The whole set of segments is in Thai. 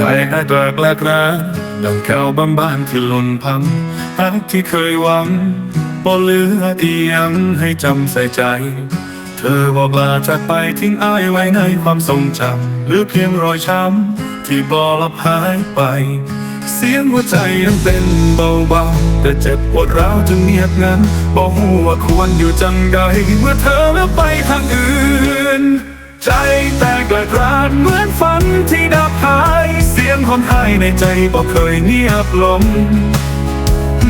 ใจแอบแรกแรกแรกดังแก้วบางบ้านที่หล่นพังรักที่เคยหวังบ่เหลืออียังให้จำใส่ใจ เธอบอกลาจากไปทิ้งอ้ายไว้ในความทรงจำหลือเพียงรอยช้ำที่บ่ลับหายไป เสียงหัวใจยังเต้นเบาๆแต่เจ็บปวดร้าวจนเงียบงันบอกหูว่าควรอยู่จังใดเมื่อเธอแล้วไปทางอื่น ใจแตกกระกรานเหมือนฝันที่ดับหาย เสียงคนไห้ในใจบอเคยเงียบลง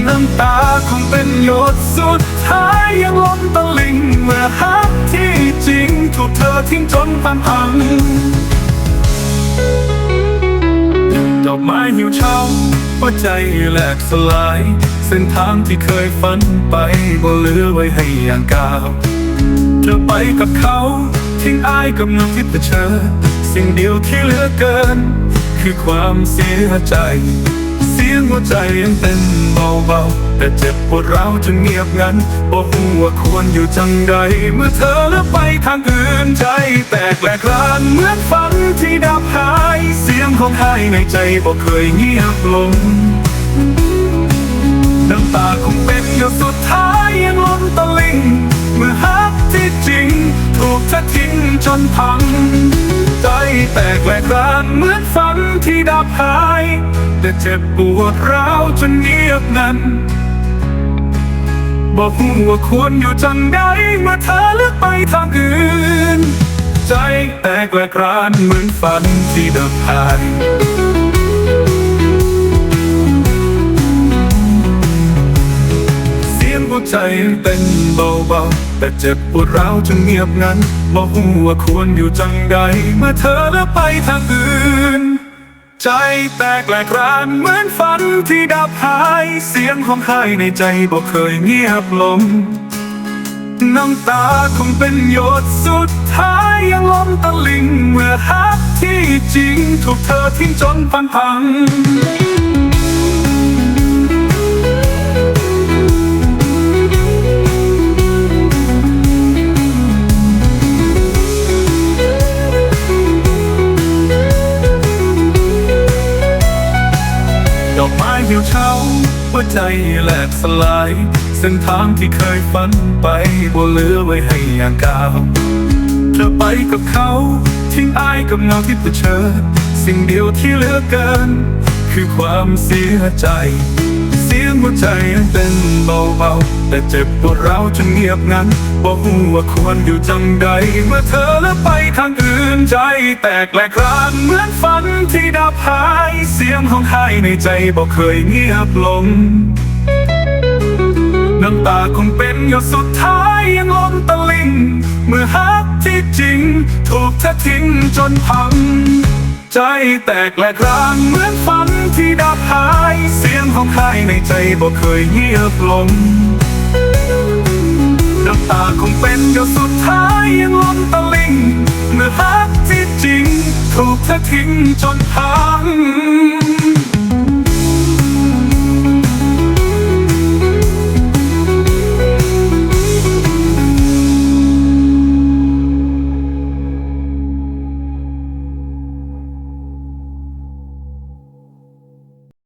น้ำตาคงเป็นหยดสุดท้ายยังล้นตะลิงเมื่อฮักที่จริงถูกเธอทิ้งจนพันพังดอกไม้หิวเช้าหัวใจแหลกสลาย เส้นทางที่เคยฝันไปบ่เหลือไว้ให้อย่างก้าวเธอไปกับเขา ทิ้งอายกับเงาที่เผชิญสิ่งเดียวที่เหลือเกิน คือความเสียใจ เสียงหัวใจยังเต้นเบาๆ แต่เจ็บปวดร้าวจนเงียบงันบอกว่าควรอยู่จังใด เมื่อเธอแล้วไปทางอื่นใจ แตกแหลกลานเหมือนฝันที่ดับหาย เสียงของหายในใจบอกเคยเงียบลงน้ำตาคงเป็นหยดสุดท้ายยังล้นตะลิงเมื่อฮักที่จริง ถูกเธอทิ้งจนพัง ใจแตกแหวกรานเหมือนฝันที่ดับหาย แต่เจ็บปวดร้าวจนเงียบงันบอกหัว่าควรอยู่จังใดเมื่อเธอเลือกไปทางอื่น ใจแตกแหวกรานเหมือนฝันที่ดับหาย ใจเต้นเบาๆ แต่เจ็บปวดร้าวจนเงียบงันบอกหูว่าควรอยู่จังใด เมื่อเธอแล้วไปทางอื่น ใจแตกแหลกรานเหมือนฝันที่ดับหาย เสียงของใครในใจบอกเคยเงียบลง น้ำตาคงเป็นหยดสุดท้ายยังล้นตะลิง เมื่อฮักที่จริง ถูกเธอทิ้งจนพันพัง เหี่ยวเฉาหัวใจแหลกสลาย เส้นทางที่เคยฝันไปบ่เหลือไว้ให้อย่างก้าวเธอไปกับเขาทิ้งอายกับเงาที่เผชิญสิ่งเดียวที่เหลือเกิน คือความเสียใจ เสียงหัวใจยังเต้นเบาๆแต่เจ็บปวดร้าวจนเงียบงันบอกหูว่าควรอยู่จังใด เมื่อเธอแล้วไปทางอื่นใจ แตกแหลกรานเหมือนฝันที่ายเสียงของหายในใจบอกเคยเงียบลง น้ำตาคงเป็นหยดสุดท้ายยังล้นตะลิง เมื่อฮักที่จริง ถูกเธอทิ้งจนพัง ใจแตกแหลกรานเหมือนฝันที่ดับหาย เสียงของใครในใจบอกเคยเงียบลงน้ำตาคงเป็นหยดสุดท้ายยังล้นตะลิง เมื่อฮัก ถูกเธอทิ้งจนพัง